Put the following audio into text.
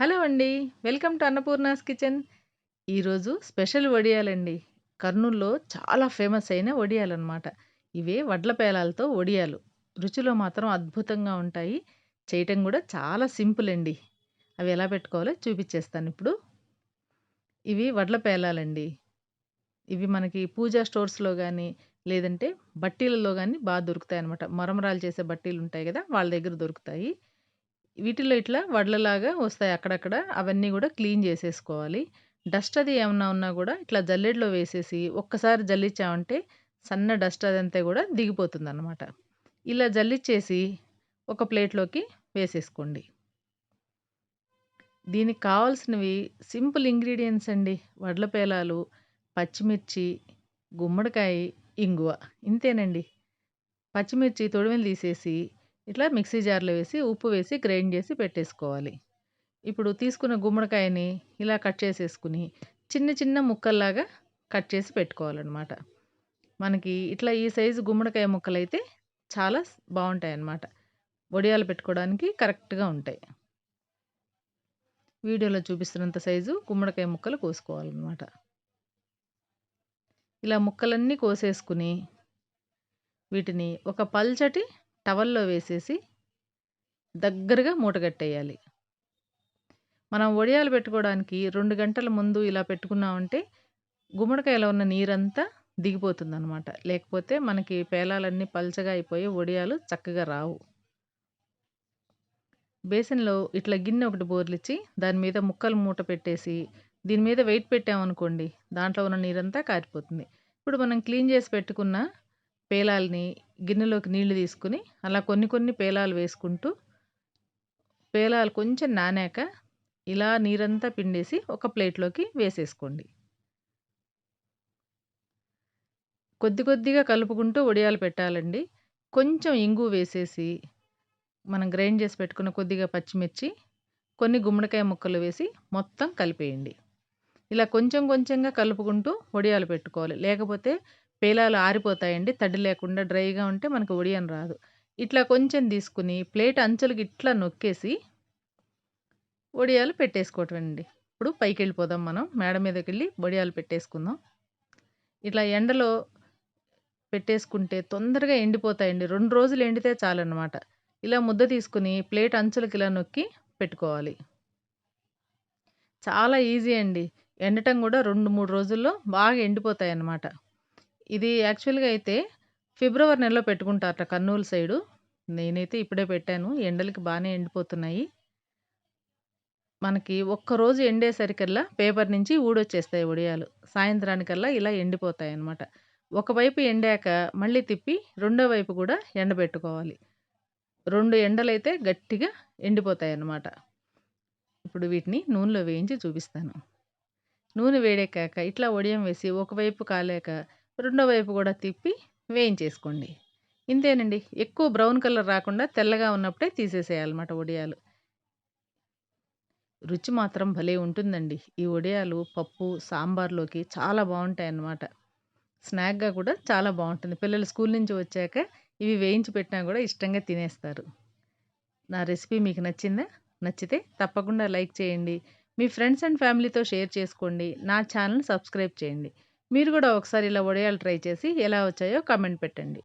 Hello అండి. Welcome to Annapurna's kitchen. ఈరోజు special వడియాలండి. కర్నూల్‌లో చాలా ఫేమస్ అయిన వడియాలన్నమాట ఇవే వడ్ల పేలాలతో వడియాలు. రుచిలో మాత్రం అద్భుతంగా ఉంటాయి. చేయటం కూడా చాలా సింపుల్ అండి. అవి ఎలా పెట్టుకోవాలో చూపించేస్తాను ఇప్పుడు ఇవి వడ్ల పేలాలండి. ఇవి మనకి పూజా స్టోర్స్‌లో కానీ లేదంటే బట్టీలలో కానీ బాగా దొరుకుతాయి అనమాట మరమరాలు చేసే బట్టీలు ఉంటాయి కదా వాళ్ళ దగ్గర దొరుకుతాయి. వీటిల్లో ఇట్లా వడ్లలాగా వస్తాయి అక్కడక్కడ. అవన్నీ కూడా క్లీన్ చేసేసుకోవాలి డస్ట్ అది ఏమన్నా ఉన్నా కూడా ఇట్లా జల్లెడలో వేసేసి ఒక్కసారి జల్లించామంటే సన్న డస్ట్ అదంతా కూడా దిగిపోతుంది అనమాట ఇలా జల్లిచ్చేసి ఒక ప్లేట్‌లోకి వేసేసుకోండి. దీనికి కావాల్సినవి సింపుల్ ఇంగ్రీడియంట్స్ అండి. వడ్ల పేలాలు, పచ్చిమిర్చి, గుమ్మడికాయి, ఇంగువ ఇంతేనండి. పచ్చిమిర్చి తొడిమెలు తీసేసి ఇట్లా మిక్సీ జార్‌లో వేసి, ఉప్పు వేసి గ్రైండ్ చేసి పెట్టేసుకోవాలి. ఇప్పుడు తీసుకున్న గుమ్మడికాయని ఇలా కట్ చేసేసుకుని, చిన్న చిన్న ముక్కల్లాగా కట్ చేసి పెట్టుకోవాలన్నమాట మనకి ఇట్లా ఈ సైజు గుమ్మడికాయ ముక్కలైతే చాలా బాగుంటాయి అన్నమాట వడియాలు పెట్టుకోవడానికి కరెక్ట్‌గా ఉంటాయి. వీడియోలో చూపిస్తున్నంత సైజు గుమ్మడికాయ ముక్కలు కోసుకోవాలనమాట. ఇలా ముక్కలన్నీ కోసేసుకుని, వీటిని ఒక పల్చటి టవల్‌లో వేసేసి దగ్గరగా మూటగట్టేయాలి. మనం వడియాలు పెట్టుకోవడానికి రెండు గంటల ముందు ఇలా పెట్టుకున్నామంటే గుమ్మడికాయలో ఉన్న నీరంతా దిగిపోతుందనమాట. లేకపోతే మనకి పేలాలన్నీ పల్చగా అయిపోయి వడియాలు చక్కగా రావు. బేసిన్‌లో ఇట్లా గిన్నె ఒకటి బోర్లిచ్చి దాని మీద ముక్కలు మూట పెట్టేసి, దీని మీద వెయిట్ పెట్టామనుకోండి దాంట్లో ఉన్న నీరంతా కారిపోతుంది. ఇప్పుడు మనం క్లీన్ చేసి పెట్టుకున్న పేలాల్ని గిన్నెలోకి నీళ్ళు తీసుకొని, అలా కొన్ని కొన్ని పేలాలు వేసుకుంటూ పేలాలు కొంచెం నానాక ఇలా నీరంతా పిండేసి ఒక ప్లేట్‌లోకి వేసేసుకోండి. కొద్ది కొద్దిగా కలుపుకుంటూ వడియాలు పెట్టాలండి. కొంచెం ఇంగు వేసేసి, మనం గ్రైండ్ చేసి పెట్టుకున్న కొద్దిగా పచ్చిమిర్చి, కొన్ని గుమ్మడికాయ ముక్కలు వేసి మొత్తం కలిపేయండి. ఇలా కొంచెం కొంచెంగా కలుపుకుంటూ వడియాలు పెట్టుకోవాలి. లేకపోతే పేలాలు ఆరిపోతాయండి. తడి లేకుండా డ్రైగా ఉంటే మనకు ఒడియన్ రాదు. ఇట్లా కొంచెం తీసుకుని ప్లేట్ అంచులకి ఇట్లా నొక్కేసి వడియాలు పెట్టేసుకోవటమేనండి. ఇప్పుడు పైకి వెళ్ళిపోదాం మనం. మేడ మీదకి వెళ్ళి వడియాలు పెట్టేసుకుందాం. ఇట్లా ఎండలో పెట్టేసుకుంటే తొందరగా ఎండిపోతాయండి. రెండు రోజులు ఎండితే చాలన్నమాట ఇలా ముద్ద తీసుకుని ప్లేట్ అంచులకి ఇలా నొక్కి పెట్టుకోవాలి. చాలా ఈజీ అండి. ఎండటం కూడా రెండు మూడు రోజుల్లో బాగా ఎండిపోతాయన్నమాట. ఇది యాక్చువల్‌గా అయితే ఫిబ్రవరి నెలలో పెట్టుకుంటారట కర్నూలు సైడు. నేనైతే ఇప్పుడే పెట్టాను. ఎండలకి బాగానే ఎండిపోతున్నాయి. మనకి ఒక్కరోజు ఎండేసరికల్లా పేపర్ నుంచి ఊడొచ్చేస్తాయి వడియాలు. సాయంత్రానికల్లా ఇలా ఎండిపోతాయి అన్నమాట ఒకవైపు ఎండాక మళ్ళీ తిప్పి రెండో వైపు కూడా ఎండబెట్టుకోవాలి. రెండు ఎండలైతే గట్టిగా ఎండిపోతాయి అన్నమాట ఇప్పుడు వీటిని నూనెలో వేయించి చూపిస్తాను. నూనె వేడెక్కాక ఇట్లా వడియం వేసి ఒకవైపు కాలేక రెండో వైపు కూడా తిప్పి వేయించేసుకోండి. ఇంతేనండి. ఎక్కువ బ్రౌన్ కలర్ రాకుండా తెల్లగా ఉన్నప్పుడే తీసేసేయాలన్నమాట వడియాలు. రుచి మాత్రం భలే ఉంటుందండి. ఈ వడియాలు పప్పు, సాంబార్‌లోకి చాలా బాగుంటాయి అన్నమాట స్నాక్‌గా కూడా చాలా బాగుంటుంది పిల్లలు స్కూల్ నుంచి వచ్చాక ఇవి వేయించి పెట్టినా కూడా ఇష్టంగా తినేస్తారు. నా రెసిపీ మీకు నచ్చిందా? నచ్చితే తప్పకుండా లైక్ చేయండి. మీ ఫ్రెండ్స్ అండ్ ఫ్యామిలీతో షేర్ చేసుకోండి. నా ఛానల్ సబ్స్క్రైబ్ చేయండి. మీరు కూడా ఒకసారి ఇలా వడియాలు ట్రై చేసి ఎలా వచ్చాయో కామెంట్ పెట్టండి.